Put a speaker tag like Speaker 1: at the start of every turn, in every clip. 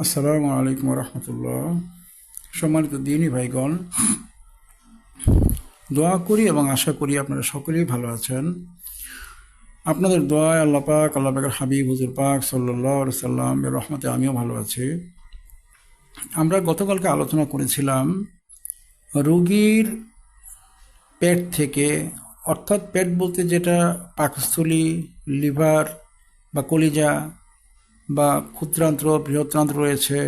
Speaker 1: আসসালামু আলাইকুম রহমতুল্লাহ সম্মানিত দিনই ভাইগণ, দোয়া করি এবং আশা করি আপনারা সকলেই ভালো আছেন। আপনাদের দোয়ায় আল্লাহ পাক, আল্লাহ পাকের হাবিব, হুজুর পাক সাল্লাহ সাল্লাম এর রহমতে আমিও ভালো আছি। আমরা গতকালকে আলোচনা করেছিলাম রুগীর পেট থেকে, অর্থাৎ পেট বলতে যেটা পাকস্থলী, লিভার বা কলিজা বা ক্ষুদ্রান্ত্র, বৃহত্রান্ত্র রয়েছে,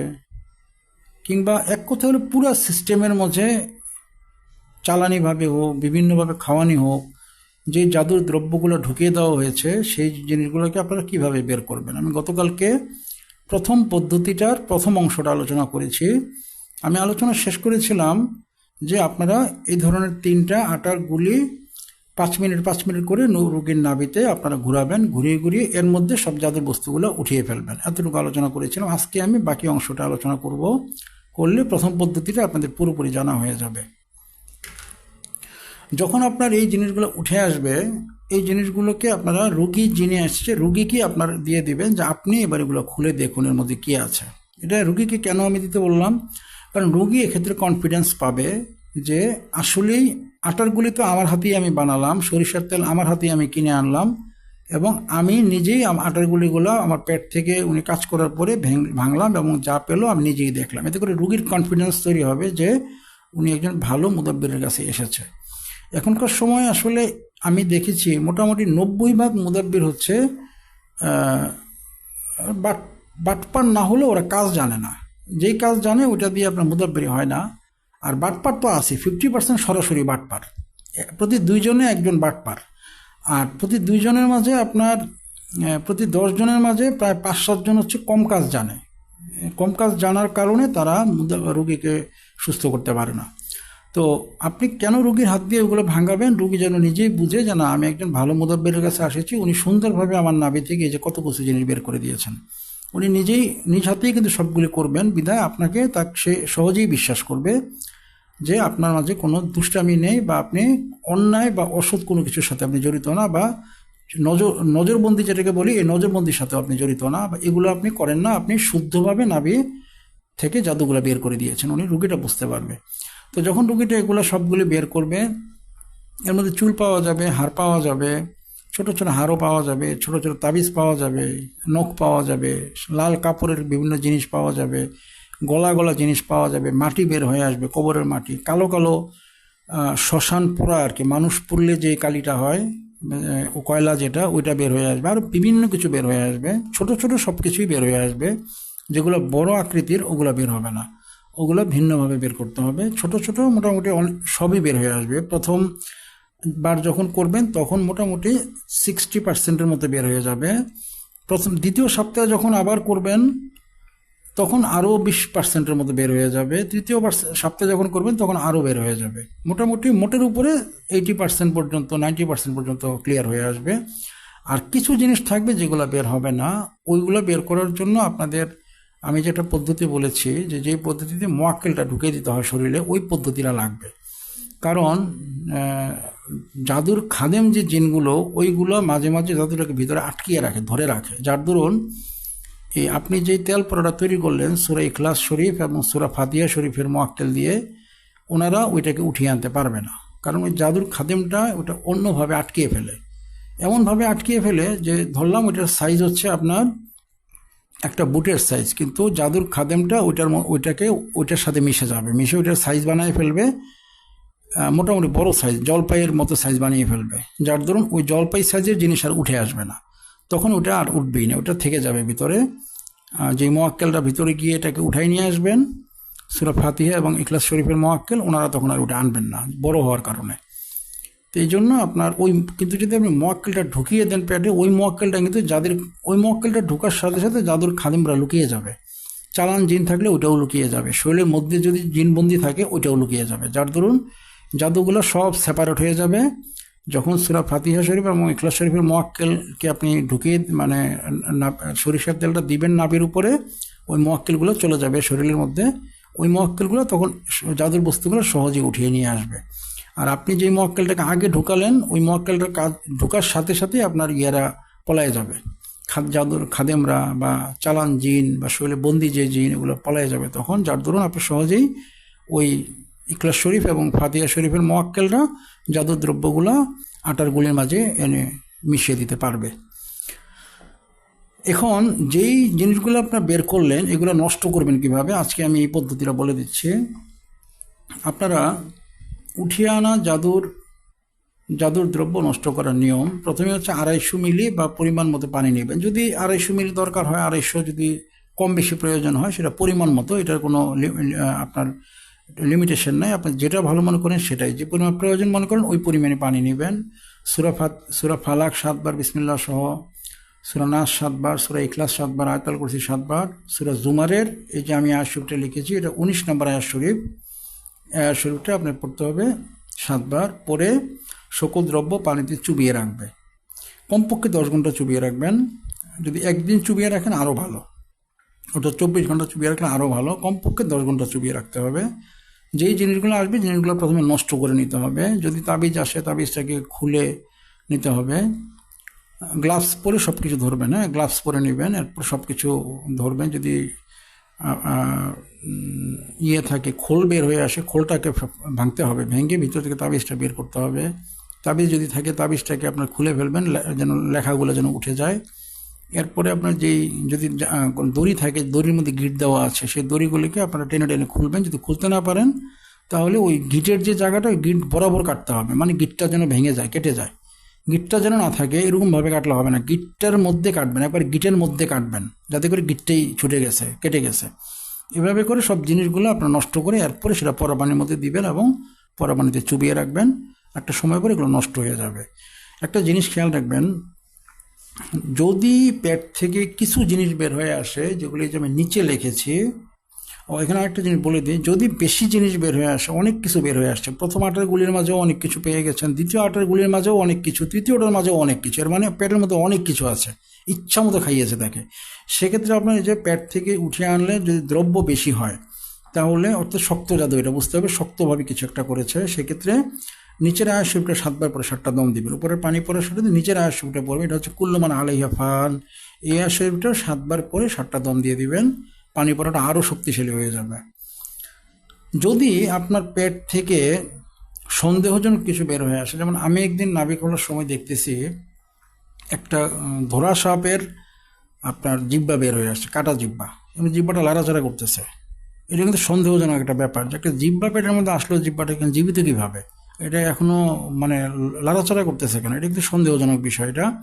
Speaker 1: কিংবা এক কথা হলো পুরো সিস্টেমের মধ্যে চালানিভাবে হোক, বিভিন্নভাবে খাওয়ানি হোক, যে জাদুর দ্রব্যগুলো ঢুকিয়ে দেওয়া হয়েছে, সেই জিনিসগুলোকে আপনারা কীভাবে বের করবেন? আমি গতকালকে প্রথম পদ্ধতিটার প্রথম অংশটা আলোচনা করেছি। আমি আলোচনা শেষ করেছিলাম যে আপনারা এই ধরনের তিনটা আটার গুলি পাঁচ মিনিট পাঁচ মিনিট করে নৌ- রোগীর নাভিতে আপনারা ঘুরাবেন, ঘুরিয়ে ঘুরিয়ে এর মধ্যে সব জাদুর বস্তুগুলো উঠিয়ে ফেলবেন। এতটুকু আলোচনা করেছিলাম। আজকে আমি বাকি অংশটা আলোচনা করব। করলে প্রথম পদ্ধতিটা আপনাদের পুরোপুরি জানা হয়ে যাবে। যখন আপনার এই জিনিসগুলো উঠে আসবে, এই জিনিসগুলোকে আপনারা রুগী যিনি আসছে, রুগীকে আপনার দিয়ে দিবেন যে আপনি এবার এগুলো খুলে দেখুন এর মধ্যে কী আছে। এটা রুগীকে কেন আমি দিতে বললাম? কারণ রুগী এক্ষেত্রে কনফিডেন্স পাবে যে আসলেই আটারগুলি তো আমার হাতেই আমি বানালাম, সরিষার তেল আমার হাতেই আমি কিনে আনলাম এবং আমি নিজেই আম- আটার গুলিগুলো আমার পেট থেকে উনি কাজ করার পরে ভেঙ- ভাঙলাম এবং যা পেল আমি নিজেই দেখলাম। এতে করে রুগীর কনফিডেন্স তৈরি হবে যে উনি একজন ভালো মুদাব্বিরের কাছে এসেছে। এখনকার সময় আসলে আমি দেখেছি মোটামুটি নব্বই ভাগ মুদাব্বির হচ্ছে বাট বাটপার না হলে ওরা কাজ জানে না। যেই কাজ জানে ওটা দিয়ে আপনার মুদাব্বিরি হয় না। আর বাটপার তো আছে ফিফটি পার্সেন্ট সরাসরি বাটপার। প্রতি দুইজনে একজন বাটপার। আর প্রতি দুইজনের মাঝে আপনার প্রতি দশ জনের মাঝে প্রায় পাঁচ সাতজন হচ্ছে কম কাজ জানে। কম কাজ জানার কারণে তারা রুগীকে সুস্থ করতে পারে না। তো আপনি কেন রুগীর হাত দিয়ে ওগুলো ভাঙাবেন? রুগী যেন নিজেই বুঝে যে, না, আমি একজন ভালো মুদব্বের কাছে আসেছি, উনি সুন্দরভাবে আমার নাভি থেকে এই যে কত কিছু জিনিস বের করে দিয়েছেন। উনি নিজেই, নিজ হাতেই কিন্তু সবগুলি করবেন। বিধায় আপনাকে তা সে সহজেই বিশ্বাস করবে। যে আপনার মাঝে কোনো দুষ্টামি নেই বা আপনি অন্যায় বা অসৎ কোনো কিছুর সাথে আপনি জড়িত না বা নজর, নজরবন্দি যেটাকে বলি, এই নজরবন্দির সাথে আপনি জড়িত না। বা এগুলো আপনি করেন না, আপনি শুদ্ধভাবে নাভি থেকে জাদুগুলো বের করে দিয়েছেন। উনি রুগীটা বুঝতে পারবে। তো যখন রুগীটা এগুলো সবগুলি বের করবে, এর মধ্যে চুল পাওয়া যাবে, হাড় পাওয়া যাবে, ছোট ছোট হাড়ও পাওয়া যাবে, ছোট ছোট তাবিজ পাওয়া যাবে, নখ পাওয়া যাবে, লাল কাপড়ের বিভিন্ন জিনিস পাওয়া যাবে গলা গলা জিনিস পাওয়া যাবে, মাটি বের হয়ে আসবে, কবরের মাটি। কালো কালো শ্মশান পোড়া আর কি। মানুষ পুড়লে যে কালিটা হয় কয়লা যেটা, ওইটা বের হয়ে আসবে। আর বিভিন্ন কিছু বের হয়ে আসবে। ছোট ছোট সব কিছুই বের হয়ে আসবে। যেগুলো বড় আকৃতির, ওগুলো বের হবে না। ওগুলো ভিন্নভাবে বের করতে হবে। ছোট ছোট মোটামুটি সবই বের হয়ে আসবে। প্রথম বার যখন করবেন, তখন মোটামুটি সিক্সটি পার্সেন্টের মতো বের হয়ে যাবে। প্রথম, দ্বিতীয় সপ্তাহে যখন আবার করবেন তখন আরও বিশ পার্সেন্টের মতো বের হয়ে যাবে। তৃতীয় সপ্তাহে যখন করবেন, তখন আরও বের হয়ে যাবে। মোটামুটি মোটের উপরে এইটি পার্সেন্ট পর্যন্ত নাইনটি পার্সেন্ট পর্যন্ত ক্লিয়ার হয়ে আসবে। আর কিছু জিনিস থাকবে যেগুলো বের হবে না, ওইগুলো বের করার জন্য আপনাদের আমি যেটা পদ্ধতি বলেছি, যে যেই পদ্ধতিতে মোয়াক্কেলটা ঢুকে দিতে হয় শরীরে, ওই পদ্ধতিটা লাগবে। কারণ জাদুর খাদেম যে জিনগুলো, ওইগুলো মাঝে মাঝে জাদুটাকে ভিতরে আটকিয়ে রাখে, ধরে রাখে। যার দরুন এই আপনি যেই তেল পরোটা তৈরি করলেন, সুরা ইখলাস শরীফ এবং সুরা ফাতিয়া শরীফের মোয়াক্কেল দিয়ে, ওনারা ওইটাকে উঠিয়ে আনতে পারবে না। কারণ ওই জাদুর খাদেমটা ওটা অন্যভাবে আটকিয়ে ফেলে। এমনভাবে আটকিয়ে ফেলে যে, ধরলাম ওইটার সাইজ হচ্ছে আপনার একটা বুটের সাইজ কিন্তু জাদুর খাদেমটা ওইটার ওইটাকে ওইটার সাথে মিশে যাবে। মিশে ওইটার সাইজ বানিয়ে ফেলবে মোটামুটি বড় সাইজ জলপাইয়ের মতো সাইজ বানিয়ে ফেলবে। যার দরুন ওই জলপাই সাইজের জিনিস আর উঠে আসবে না। তখন ওটা আর উঠবেই না, ওটা থেকে যাবে ভিতরে। যে মোয়াক্কেলটা ভিতরে গিয়ে এটাকে উঠাই নিয়ে আসবেন, সুরা ফাতিহা এবং ইখলাস শরীফের মোয়াক্কেল, ওনারা তখন আর ওটা আনবেন না, বড় হওয়ার কারণে। তো এই জন্য আপনার ওই, কিন্তু যদি আপনি মোয়াক্কেলটা ঢুকিয়ে দেন প্যাটে ওই মোয়াক্কেলটা কিন্তু যাদের, ওই মোয়াক্কেলটা ঢোকার সাথে সাথে জাদুর খাদিমরা লুকিয়ে যাবে। চালান জিন থাকলে ওইটাও লুকিয়ে যাবে, শরীরের মধ্যে যদি জিনবন্দি থাকে ওইটাও লুকিয়ে যাবে। যার দরুন জাদুগুলো সব সেপারেট হয়ে যাবে যখন সুরা ফাতিহা শরীফ এবং ইখলাস শরীফের মোয়াক্কেলকে আপনি ঢুকিয়ে মানে সরিষার তেলটা দিবেন নাবির উপরে, ওই মোয়াক্কেলগুলো চলে যাবে শরীরের মধ্যে। ওই মোয়াক্কেলগুলো তখন জাদুর বস্তুগুলো সহজে উঠিয়ে নিয়ে আসবে। আর আপনি যেই মোয়াক্কেলটাকে আগে ঢুকালেন, ওই মোয়াক্কেলটার কাজ ঢোকার সাথে সাথে আপনার ইয়ারা পলায় যাবে। খাদ, জাদুর খাদেমরা বা চালান জিন বা শরীরে বন্দি যে জিন এগুলো পালায় যাবে তখন। যার দরুন আপনি সহজেই ওই ইকলাস শরীফ এবং ফাতিয়া শরীফের মোয়াক্কেলরা জাদুর দ্রব্যগুলো আটার গুলির মাঝে এনে মিশিয়ে দিতে পারবে। এখন যেই জিনিসগুলো আপনার বের করলেন, এগুলো নষ্ট করবেন কীভাবে? আজকে আমি এই পদ্ধতিটা বলে দিচ্ছি। আপনারা উঠিয়ে আনা জাদুর জাদুর দ্রব্য নষ্ট করার নিয়ম, প্রথমে হচ্ছে আড়াইশো মিলি বা পরিমাণ মতো পানি নেবেন। যদি আড়াইশো মিলি দরকার হয়, আড়াইশো যদি কম বেশি প্রয়োজন হয়, সেটা পরিমাণ মতো, এটার কোনো আপনার লিমিটেশন নাই, আপনি যেটা ভালো মনে করেন সেটাই। যে পরিমাণ প্রয়োজন মনে করেন, ওই পরিমাণে পানি নেবেন। সুরা ফাত, সুরা ফালাক সাতবার বিসমিল্লা সহ। সুরা নাস সাতবার, সুরা ইখলাস সাতবার, আয়তাল কুরসি সাতবার, সুরা জুমারের এই যে আমি আয়াত শরীফটা লিখেছি, এটা উনিশ নম্বর আয়াত শরীফ। আয়াত শরীফটা আপনার পড়তে হবে সাতবার পরে সকল দ্রব্য পানিতে চুবিয়ে রাখবে। কমপক্ষে দশ ঘণ্টা চুবিয়ে রাখবেন। যদি একদিন চুবিয়ে রাখেন আরও ভালো। অর্থাৎ চব্বিশ ঘণ্টা চুবিয়ে রাখলে আরও ভালো। কমপক্ষে দশ ঘণ্টা চুবিয়ে রাখতে হবে। যেই জিনিসগুলো আসবে, জিনিসগুলো প্রথমে নষ্ট করে নিতে হবে। যদি তাবিজ আসে, তাবিজটাকে খুলে নিতে হবে। গ্লাভস পরে সব কিছু ধরবেন হ্যাঁ? গ্লাভস পরে নেবেন, এরপর সব কিছু ধরবেন। যদি ইয়ে থাকে, খোল বের হয়ে আসে, খোলটাকে ভাঙতে হবে, ভেঙে ভিতর থেকে তাবিজটা বের করতে হবে। তাবিজ যদি থাকে, তাবিজটাকে আপনার খুলে ফেলবেন যেন লেখাগুলো যেন উঠে যায়। এরপরে আপনার যেই যদি দড়ি থাকে, দড়ির মধ্যে গিট দেওয়া আছে, সেই দড়িগুলিকে আপনারা টেনে টেনে খুলবেন। যদি খুলতে না পারেন, তাহলে ওই গিটের যে জায়গাটা গিট বরাবর কাটতে হবে। মানে গিটটা যেন ভেঙে যায়, কেটে যায়। গিটটা যেন না থাকে, এরকমভাবে কাটলে হবে না। গিটটার মধ্যে কাটবেন, একবার গিটের মধ্যে কাটবেন, যাতে করে গিটটাই ছুটে গেছে, কেটে গেছে। এভাবে করে সব জিনিসগুলো আপনার নষ্ট করে এরপরে সেটা পরাবানির মধ্যে দিবেন এবং পরাবানিতে চুবিয়ে রাখবেন। একটা সময় পরে এগুলো নষ্ট হয়ে যাবে। একটা জিনিস খেয়াল রাখবেন যদি পেট থেকে কিছু জিনিস বের হয়ে আসে, যেগুলি যে আমি নিচে লিখেছি, ও এখানে একটা জিনিস বলে দিই, যদি বেশি জিনিস বের হয়ে আসে, অনেক কিছু বের হয়ে আসছে, প্রথম আটার গুলির মাঝেও অনেক কিছু পেয়ে গেছেন, দ্বিতীয় আটার গুলির মাঝেও অনেক কিছু তৃতীয়টার মাঝেও অনেক কিছু, এর মানে পেটের মধ্যে অনেক কিছু আছে, ইচ্ছা মতো খাইয়েছে তাকে। সেক্ষেত্রে আপনার যে পেট থেকে উঠে আনলে যদি দ্রব্য বেশি হয়, তাহলে অর্থাৎ শক্ত জাদু এটা বুঝতে হবে, শক্তভাবে কিছু একটা করেছে, সেক্ষেত্রে নিচের আয়াস শরীফটা সাতবার পরে সাতটা দম দিবেন। উপরের পানি পড়ার সাথে নিচের আয়াস শরীফটা পড়বে। এটা হচ্ছে কুল্লমান আলাইহা ফান এই আয়াস শরীফটা সাতবার পরে সাতটা দম দিয়ে দিবেন। পানি পরাটা আরও শক্তিশালী হয়ে যাবে। যদি আপনার পেট থেকে সন্দেহজনক কিছু বের হয়ে আসে, যেমন আমি একদিন নাবিক হওয়ার সময় দেখতেছি, একটা ধরা সাপের আপনার জিব্বা বের হয়ে আসছে, কাটা জিব্বা এবং জিব্বাটা লাড়াচাড়া করতেছে। এটা কিন্তু সন্দেহজনক একটা ব্যাপার যে একটা জিব্বা পেটের মধ্যে আসলো জিব্বাটা কিন্তু জীবিত কীভাবে? এটা এখনও মানে লাড়াচড়া করতেছে কেন? এটা কিন্তু সন্দেহজনক বিষয় এটা।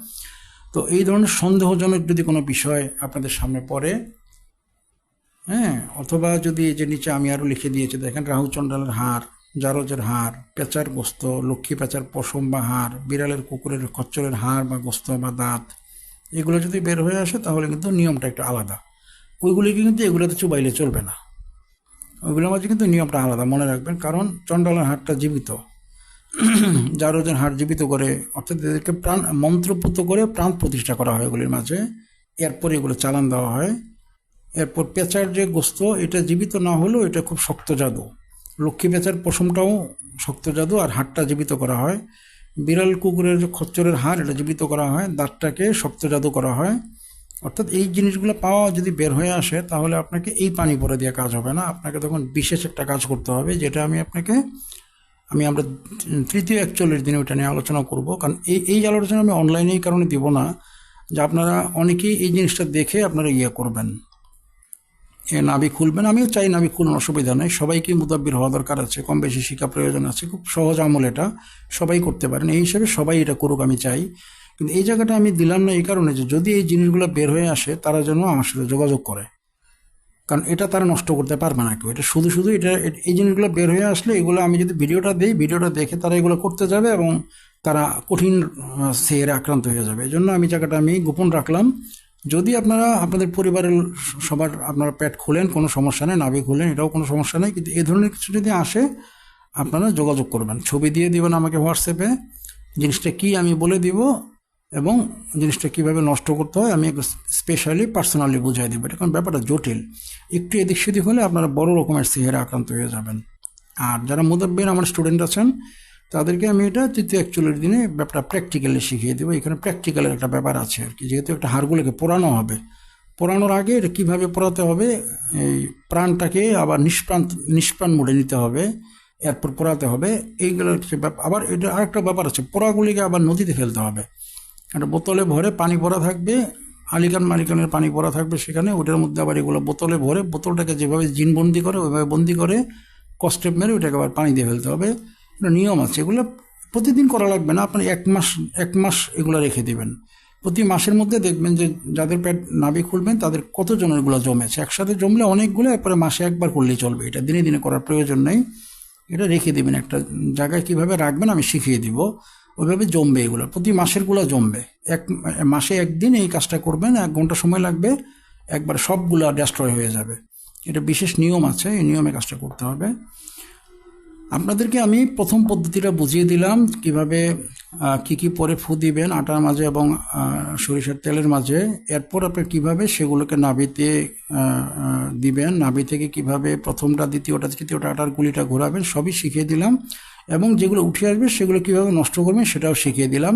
Speaker 1: তো এই ধরনের সন্দেহজনক যদি কোনো বিষয় আপনাদের সামনে পড়ে হ্যাঁ অথবা যদি যে নিচে আমি আরও লিখে দিয়েছি, দেখেন রাহু চণ্ডালের হাড়, জারজের হার পেঁচার গোস্ত, লক্ষ্মী পেঁচার পশম বা হাড়, বিড়ালের কুকুরের খচ্চরের হাড় বা গোস্ত বা দাঁত, এগুলো যদি বের হয়ে আসে, তাহলে কিন্তু নিয়মটা একটু আলাদা। ওইগুলিকে কিন্তু এগুলোতে চুবাইলে চলবে না। ওইগুলোর মাঝে কিন্তু নিয়মটা আলাদা, মনে রাখবেন, কারণ চণ্ডালের হাড়টা জীবিত। জারজের হাড় জীবিত করে, অর্থাৎ এদেরকে প্রাণ, মন্ত্রপুত করে প্রাণ প্রতিষ্ঠা করা হয় এগুলির মাঝে। এরপরে এগুলো চালান দেওয়া হয়। এরপর পেঁচার যে গোস্ত, এটা জীবিত না হলেও এটা খুব শক্ত জাদু। লক্ষ্মী পেঁচার পশমটাও শক্ত জাদু আর হাড়টা জীবিত করা হয়। বিড়াল কুকুরের যে খচ্চরের হাড়, এটা জীবিত করা হয়। দাঁতটাকে শক্ত জাদু করা হয়। অর্থাৎ এই জিনিসগুলো পাওয়া যদি বের হয়ে আসে, তাহলে আপনাকে এই পানি পরে দিয়ে কাজ হবে না। আপনাকে তখন বিশেষ একটা কাজ করতে হবে, যেটা আমি আপনাকে আমি আমরা তৃতীয় একচল্লিশ দিনে ওটা নিয়ে আলোচনা করব। কারণ এই এই আলোচনা আমি অনলাইনে এই কারণে দিব না যে আপনারা অনেকেই এই জিনিসটা দেখে আপনারা ইয়ে করবেন। এ নাভি খুলবেন। আমিও চাই নাভি খুলুন, অসুবিধা নেই। সবাইকে মুদাব্বির হওয়া দরকার আছে কম বেশি শিক্ষা প্রয়োজন আছে, খুব সহজ আমল এটা। সবাই করতে পারেন। এই হিসাবে সবাই এটা করুক আমি চাই। কিন্তু এই জায়গাটা আমি দিলাম না এই কারণে যে যদি এই জিনিসগুলো বের হয়ে আসে, তারা যেন আমার সাথে যোগাযোগ করে। কারণ এটা তারা নষ্ট করতে পারবে না কেউ। এটা শুধু শুধু এটা এই জিনিসগুলো বের হয়ে আসলে এগুলো আমি যদি ভিডিওটা দিই, ভিডিওটা দেখে তারা এগুলো করতে যাবে এবং তারা কঠিন সেরে আক্রান্ত হয়ে যাবে। এই জন্য আমি জায়গাটা আমি গোপন রাখলাম। যদি আপনারা আপনাদের পরিবারের সবার আপনারা পেট খুলেন, কোনো সমস্যা নেই, নাভি খুলেন, এটাও কোনো সমস্যা নেই, কিন্তু এই ধরনের কিছু যদি আসে, আপনারা যোগাযোগ করবেন। ছবি দিয়ে দিবেন আমাকে হোয়াটসঅ্যাপে জিনিসটা কি আমি বলে দিব এবং জিনিসটা কীভাবে নষ্ট করতে হয় আমি স্পেশালি পার্সোনালি বুঝাই দেবো। এটা কারণ ব্যাপারটা জটিল। একটু এদিক সেদিক হলে আপনারা বড় রকমের সিহেরে আক্রান্ত হয়ে যাবেন। আর যারা মুদাব্বির আমার স্টুডেন্ট আছেন, তাদেরকে আমি এটা তৃতীয় একচল্লিশ দিনে ব্যাপারটা প্র্যাকটিক্যালি শিখিয়ে দেবো। এখানে প্র্যাকটিক্যালের একটা ব্যাপার আছে আর কি। যেহেতু একটা হাড়গুলোকে পোড়ানো হবে। পোড়ানোর আগে এটা কীভাবে পোড়াতে হবে? এই প্রাণটাকে আবার নিষ্প্রাণ নিষ্প্রাণ মোড়ে নিতে হবে। এরপর পোড়াতে হবে। এইগুলো আবার এটা আরেকটা ব্যাপার আছে। পোড়াগুলিকে আবার নদীতে ফেলতে হবে। একটা বোতলে ভরে পানি ভরা থাকবে, আলিকান মালিকানের পানি ভরা থাকবে সেখানে ওটার মধ্যে আবার এগুলো বোতলে ভরে, বোতলটাকে যেভাবে জিনবন্দি করে, ওইভাবে বন্দি করে কস্টেপ মেরে ওইটাকে আবার পানি দিয়ে ফেলতে হবে। এটা নিয়ম আছে, এগুলো প্রতিদিন করা লাগবে না আপনি এক মাস এক মাস এগুলো রেখে দেবেন। প্রতি মাসের মধ্যে দেখবেন যে যাদের পেট নাবি খুলবেন তাদের কতজনের এগুলো জমেছে? একসাথে জমলে অনেকগুলো, এরপরে মাসে একবার করলেই চলবে। এটা দিনে দিনে করার প্রয়োজন নেই। এটা রেখে দেবেন একটা জায়গায়, কীভাবে রাখবেন আমি শিখিয়ে দিব। ওইভাবে জমবে এগুলো। প্রতি মাসেরগুলো জমবে। এক মাসে একদিন এই কাজটা করবেন, এক ঘণ্টা সময় লাগবে, একবার সবগুলো ডেস্ট্রয় হয়ে যাবে। এটা বিশেষ নিয়ম আছে, এই নিয়মে কাজটা করতে হবে। আপনাদেরকে আমি প্রথম পদ্ধতিটা বুঝিয়ে দিলাম, কীভাবে কি কি পরে ফু দিবেন আটার মাঝে এবং সরিষার তেলের মাঝে। এরপর আপনি কীভাবে সেগুলোকে নাভিতে দিবেন, নাভি থেকে কীভাবে প্রথমটা, দ্বিতীয়টা, তৃতীয়টা আটার গুলিটা ঘোরাবেন, সবই শিখিয়ে দিলাম। এবং যেগুলো উঠে আসবে, সেগুলো কীভাবে নষ্ট করবেন সেটাও শিখিয়ে দিলাম।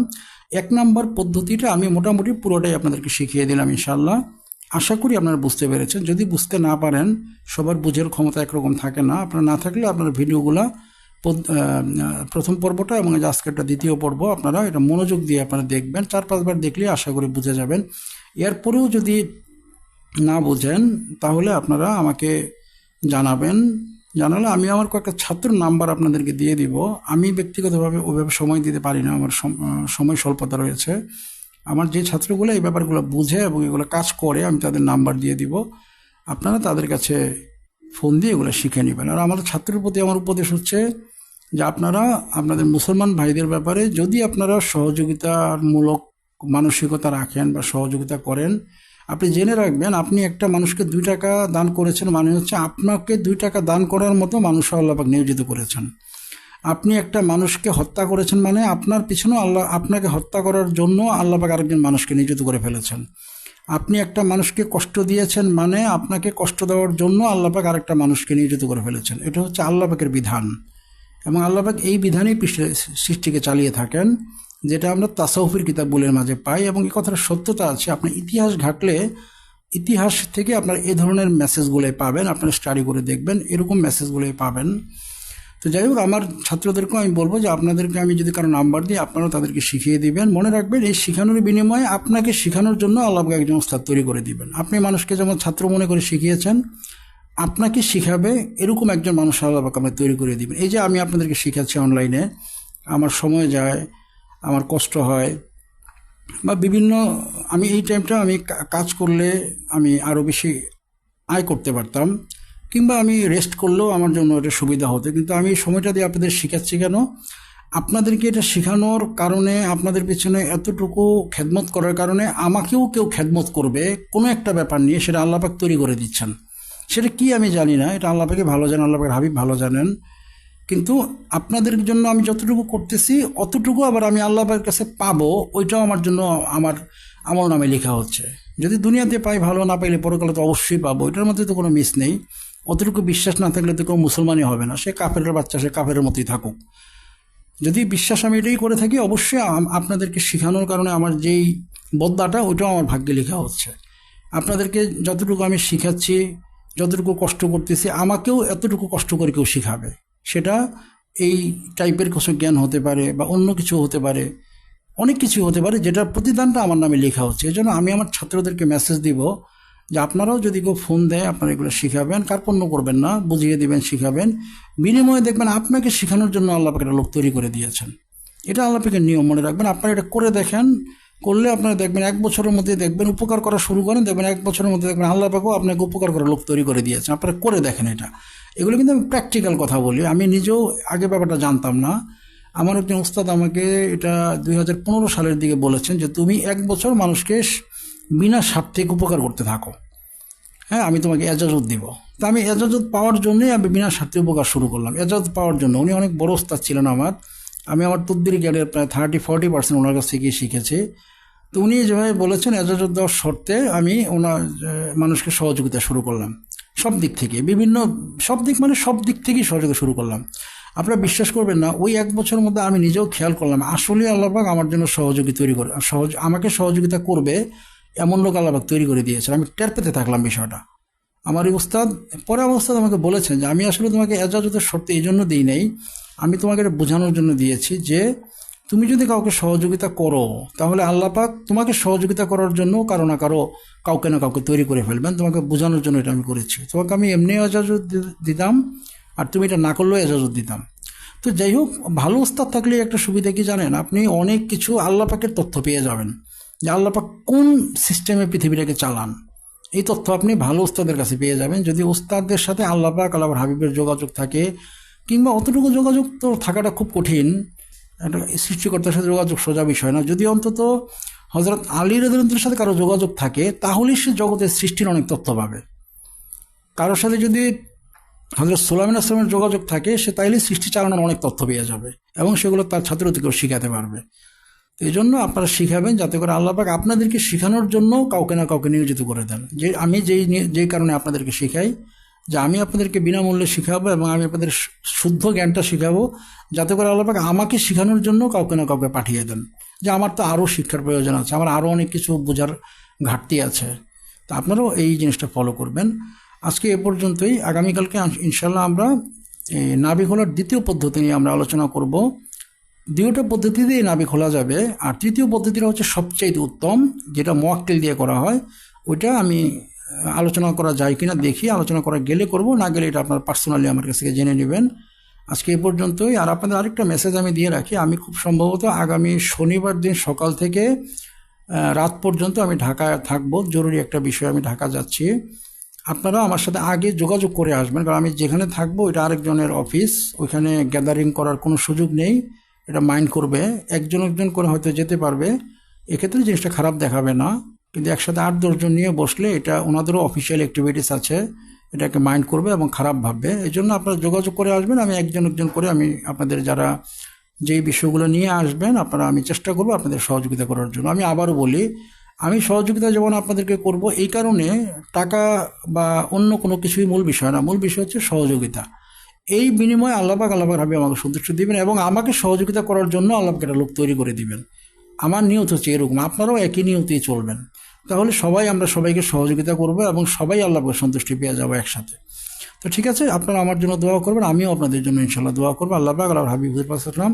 Speaker 1: এক নম্বর পদ্ধতিটা আমি মোটামুটি পুরোটাই আপনাদেরকে শিখিয়ে দিলাম ইনশাল্লাহ আশা করি আপনারা বুঝতে পেরেছেন। যদি বুঝতে না পারেন, সবার বুঝের ক্ষমতা একরকম থাকে না। আপনারা না থাকলে আপনার ভিডিওগুলো প্রথম পর্বটা এবং আজকেরটা দ্বিতীয় পর্ব, আপনারা এটা মনোযোগ দিয়ে আপনারা দেখবেন। চার পাঁচবার দেখলে আশা করি বুঝে যাবেন। এরপরেও যদি না বোঝেন, তাহলে আপনারা আমাকে জানাবেন। জানালে আমি আমার কয়েকটা ছাত্র নাম্বার আপনাদেরকে দিয়ে দিব। আমি ব্যক্তিগতভাবে ওইভাবে সময় দিতে পারি না, আমার সম- সময় স্বল্পতা রয়েছে। আমার যে ছাত্রগুলো এই ব্যাপারগুলো বুঝে এবং এগুলো কাজ করে, আমি তাদের নাম্বার দিয়ে দিব। আপনারা তাদের কাছে ফোন দিয়ে এগুলো শিখে নেবেন। আর আমাদের ছাত্রের প্রতি আমার উপদেশ হচ্ছে যে আপনারা, আপনাদের মুসলমান ভাইদের ব্যাপারে যদি আপনারা সহযোগিতামূলক মানসিকতা রাখেন বা সহযোগিতা করেন আপনি জেনে রাখবেন, আপনি একটা মানুষকে দুই টাকা দান করেছেন মানে হচ্ছে আপনাকে দুই টাকা দান করার মতো মানুষ আল্লাপাক নিয়োজিত করেছেন। আপনি একটা মানুষকে হত্যা করেছেন মানে আপনার পিছনেও আল্লাহ, আপনাকে হত্যা করার জন্য আল্লাপাক আরেকজন মানুষকে নিয়োজিত করে ফেলেছেন। আপনি একটা মানুষকে কষ্ট দিয়েছেন মানে আপনাকে কষ্ট দেওয়ার জন্য আল্লাপাক আরেকটা মানুষকে নিয়োজিত করে ফেলেছেন। এটা হচ্ছে আল্লাপাকের বিধান। এবং আল্লাপাক এই বিধানেই সৃষ্টিকে চালিয়ে থাকেন। যেটা আমরা তাসাউফের কিতাবগুলির মাঝে পাই এবং এই কথার সত্যতা আছে আপনি ইতিহাস ঘাটলে ইতিহাস থেকে আপনার এ ধরনের মেসেজগুলোই পাবেন, আপনারা স্টাডি করে দেখবেন, এরকম মেসেজগুলোই পাবেন। তো যাই হোক, আমার ছাত্রদেরকেও আমি বলব যে আপনাদেরকে আমি যদি কারও নাম্বার দিই, আপনারাও তাদেরকে শিখিয়ে দিবেন। মনে রাখবেন, এই শেখানোর বিনিময়ে আপনাকে শেখানোর জন্য আল্লাহকে একজন ওস্তাদ তৈরি করে দিবেন। আপনি মানুষকে যেমন ছাত্র মনে করে শিখিয়েছেন, আপনাকে শিখাবে এরকম একজন মানুষ আল্লাহকে আপনি তৈরি করে দিবেন। এই যে আমি আপনাদেরকে শিখাচ্ছি অনলাইনে আমার সময় যায় আমার কষ্ট হয়। বা বিভিন্ন, আমি এই টাইমটা আমি কাজ করলে আমি আরও বেশি আয় করতে পারতাম। কিংবা আমি রেস্ট করলেও আমার জন্য এটা সুবিধা হতো। কিন্তু আমি সময়টা দিয়ে আপনাদের শেখাচ্ছি কেন? আপনাদেরকে এটা শেখানোর কারণে, আপনাদের পিছনে এতটুকু খেদমত করার কারণে আমাকেও কেউ খেদমত করবে, কোনো একটা ব্যাপার নিয়ে সেটা আল্লাপাক তৈরি করে দিচ্ছেন। সেটা কি আমি জানি না। এটা আল্লাপাকে ভালো জানেন, আল্লাপাকের হাবিব ভালো জানেন। কিন্তু আপনাদের জন্য আমি যতটুকু করতেছি, অতটুকু আবার আমি আল্লাহের কাছে পাবো, ওইটাও আমার জন্য আমার আমার নামে লেখা হচ্ছে। যদি দুনিয়াতে পাই ভালো, না পাইলে পরকালে তো অবশ্যই পাবো, এটার মধ্যে তো কোনো মিস নেই। অতটুকু বিশ্বাস না থাকলে তো কেউ মুসলমানই হবে না, সে কাফের বাচ্চা, সে কাফের মতোই থাকুক। যদি বিশ্বাস আমি এটাই করে থাকি, অবশ্যই আপনাদেরকে শেখানোর কারণে আমার যেই বদ্যাটা ওইটাও আমার ভাগ্যে লেখা হচ্ছে। আপনাদেরকে যতটুকু আমি শিখাচ্ছি, যতটুকু কষ্ট করতেছি, আমাকেও এতটুকু কষ্ট করে কেউ শিখাবে। সেটা এই টাইপের কিছু জ্ঞান হতে পারে বা অন্য কিছু হতে পারে, অনেক কিছু হতে পারে যেটার প্রতিদানটা আমার নামে লেখা হচ্ছে। এই জন্য আমি আমার ছাত্রদেরকে মেসেজ দিব যে আপনারাও যদি কেউ ফোন দেয়, আপনারা এগুলো শিখাবেন কার্পণ্য করবেন না, বুঝিয়ে দিবেন, শিখাবেন। বিনিময়ে দেখবেন আপনাকে শেখানোর জন্য আল্লাপাকে একটা লোক তৈরি করে দিয়েছেন। এটা আল্লাপাকে নিয়ম মনে রাখবেন। আপনারা এটা করে দেখেন, করলে আপনারা দেখবেন এক বছরের মধ্যে দেখবেন উপকার করা শুরু করেন, দেখবেন এক বছরের মধ্যে দেখবেন আল্লাহ পাকেও আপনাকে উপকার করার লোক তৈরি করে দিয়েছেন। আপনারা করে দেখেন এটা। এগুলো কিন্তু আমি প্র্যাকটিক্যাল কথা বলি। আমি নিজেও আগে ব্যাপারটা জানতাম না। আমার একজন উস্তাদ আমাকে এটা দু হাজার পনেরো সালের দিকে বলেছেন যে, তুমি এক বছর মানুষকে বিনা স্বার্থিক উপকার করতে থাকো। হ্যাঁ আমি তোমাকে এজাজত দিব। তা আমি এজাজত পাওয়ার জন্যই আমি বিনা স্বার্থে উপকার শুরু করলাম। এজাজত পাওয়ার জন্য। উনি অনেক বড় ওস্তাদ ছিলেন আমার। আমি আমার তদ্বির জ্ঞানের প্রায় থার্টি ফর্টি পার্সেন্ট ওনার কাছ থেকেই শিখেছি। তো উনি যেভাবে বলেছেন, এজাজত দেওয়ার শর্তে আমি ওনার মানুষকে সহযোগিতা শুরু করলাম। সব দিক থেকে, বিভিন্ন সব দিক মানে সব দিক থেকেই সহযোগিতা শুরু করলাম। আপনারা বিশ্বাস করবেন না, ওই এক বছরের মধ্যে আমি নিজেও খেয়াল করলাম, আসলে আল্লাহবাক আমার জন্য সহযোগী তৈরি করে, সহজ, আমাকে সহযোগিতা করবে এমন লোক আল্লাহবাক তৈরি করে দিয়েছে আমি টের পেতে থাকলাম বিষয়টা। আমার এই উস্তাদ পরে আমার আমাকে বলেছেন যে, আমি আসলে তোমাকে এজাজতের শর্তে এই জন্য দিই নাই, আমি তোমাকে এটা বোঝানোর জন্য দিয়েছি যে তুমি যদি কাউকে সহযোগিতা করো, তাহলে আল্লাহ পাক তোমাকে সহযোগিতা করার জন্য কারও না কারও কাউকে না কাউকে তৈরি করে ফেলবেন। তোমাকে বোঝানোর জন্য এটা আমি করেছি। তোমাকে আমি এমনি এজাজত দিতাম আর তুমি এটা না করলেও এজাজত দিতাম। তো যাই হোক, ভালো উস্তাদ থাকলে একটা সুবিধা কি জানেন? আপনি অনেক কিছু আল্লাহ পাকের তথ্য পেয়ে যাবেন। যে আল্লাহ পাক কোন সিস্টেমে পৃথিবীটাকে চালান? এই তথ্য আপনি ভালো উস্তাদের কাছে পেয়ে যাবেন। যদি উস্তাদদের সাথে আল্লাহ পাক আল্লাহ হাবিবের যোগাযোগ থাকে, কিংবা অতটুকু যোগাযোগ তো থাকাটা খুব কঠিন একটা সৃষ্টিকর্তার সাথে যোগাযোগ সোজা বিষয় না। যদি অন্তত হজরত আলী রদুল্লার সাথে কারও যোগাযোগ থাকে তাহলেই সে জগতের সৃষ্টির অনেক তথ্য পাবে। কারোর সাথে যদি হজরত সোলামিন আসলামের যোগাযোগ থাকে, সে তাইলে সৃষ্টি চালানোর অনেক তথ্য পেয়ে যাবে এবং সেগুলো তার ছাত্র ছাত্রদেরকেও শিখাতে পারবে। এই জন্য আপনারা শিখাবেন যাতে করে আল্লাহ পাক আপনাদেরকে শেখানোর জন্য কাউকে না কাউকে নিয়োজিত করে দেন। যে আমি যেই যেই কারণে আপনাদেরকে শেখাই যে আমি আপনাদেরকে বিনামূল্যে শেখাবো এবং আমি আপনাদের শুদ্ধ জ্ঞানটা শেখাবো, যাতে করে আল্লাহ পাক আমাকে শেখানোর জন্য কাউকে না কাউকে পাঠিয়ে দেন। যে আমার তো আরও শিক্ষার প্রয়োজন আছে, আমার আরও অনেক কিছু বোঝার ঘাটতি আছে। তা আপনারাও এই জিনিসটা ফলো করবেন। আজকে এ পর্যন্তই। আগামীকালকে ইনশাল্লাহ আমরা নাভি খোলার দ্বিতীয় পদ্ধতি নিয়ে আমরা আলোচনা করব। দুইটা পদ্ধতিতেই নাভি খোলা যাবে। আর তৃতীয় পদ্ধতিটা হচ্ছে সবচেয়ে উত্তম, যেটা মকটেল দিয়ে করা হয়। ওইটা আমি আলোচনা করা যায় কিনা দেখি, আলোচনা করা গেলে করব, না গেলে এটা আপনার পার্সোনালি আমার কাছ থেকে জেনে নেবেন। আজকে এই পর্যন্তই, আর আপনাদের আরেকটা মেসেজ আমি দিয়ে রাখি। আমি খুব সম্ভবত আগামী শনিবার দিন সকাল থেকে রাত পর্যন্ত আমি ঢাকায় থাকব। জরুরি একটা বিষয় আমি ঢাকা যাচ্ছি। আপনারা আমার সাথে আগে যোগাযোগ করে আসবেন, কারণ আমি যেখানে থাকব, এটা আরেকজনের অফিস ওইখানে গ্যাদারিং করার কোনো সুযোগ নেই। এটা মাইন্ড করবে, একজন একজন করে হয়তো যেতে পারবে। এক্ষেত্রে জিনিসটা খারাপ দেখাবে না। কিন্তু একসাথে আট দশজন নিয়ে বসলে এটা ওনাদেরও অফিসিয়াল অ্যাক্টিভিটিস আছে, এটাকে মাইন্ড করবে এবং খারাপ ভাববে। এই জন্য আপনারা যোগাযোগ করে আসবেন, আমি একজন একজন করে আমি আপনাদের যারা যেই বিষয়গুলো নিয়ে আসবেন, আপনারা আমি চেষ্টা করব আপনাদের সহযোগিতা করার জন্য। আমি আবারও বলি, আমি সহযোগিতা যেমন আপনাদেরকে করব, এই কারণে টাকা বা অন্য কোনো কিছুই মূল বিষয় না, মূল বিষয় হচ্ছে সহযোগিতা। এই বিনিময়ে আল্লাপাক আল্লাপাক আমাকে সন্তুষ্ট দিবেন এবং আমাকে সহযোগিতা করার জন্য আল্লাহকে একটা লোক তৈরি করে দিবেন। আমার নিয়ত হচ্ছে এরকম, আপনারাও একই নিয়তেই চলবেন। তাহলে সবাই আমরা সবাইকে সহযোগিতা করব এবং সবাই আল্লাহকে সন্তুষ্টি পেয়ে যাব একসাথে। তো ঠিক আছে, আপনারা আমার জন্য দোয়া করবেন, আমিও আপনাদের জন্য ইনশাল্লাহ দোয়া করব। আল্লাহ পাক আল্লাহ হাবিবুল পাসালাম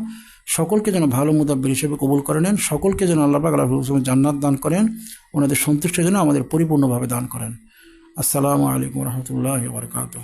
Speaker 1: সকলকে যেন ভালো মুদাব্বির হিসেবে কবুল করে নেন, সকলকে যেন আল্লাহ পাক আল্লাহ জান্নাত দান করেন, ওনাদের সন্তুষ্টির জন্য আমাদের পরিপূর্ণভাবে দান করেন। আসসালামু আলাইকুম রহমতুল্লাহ বারকাতুহ।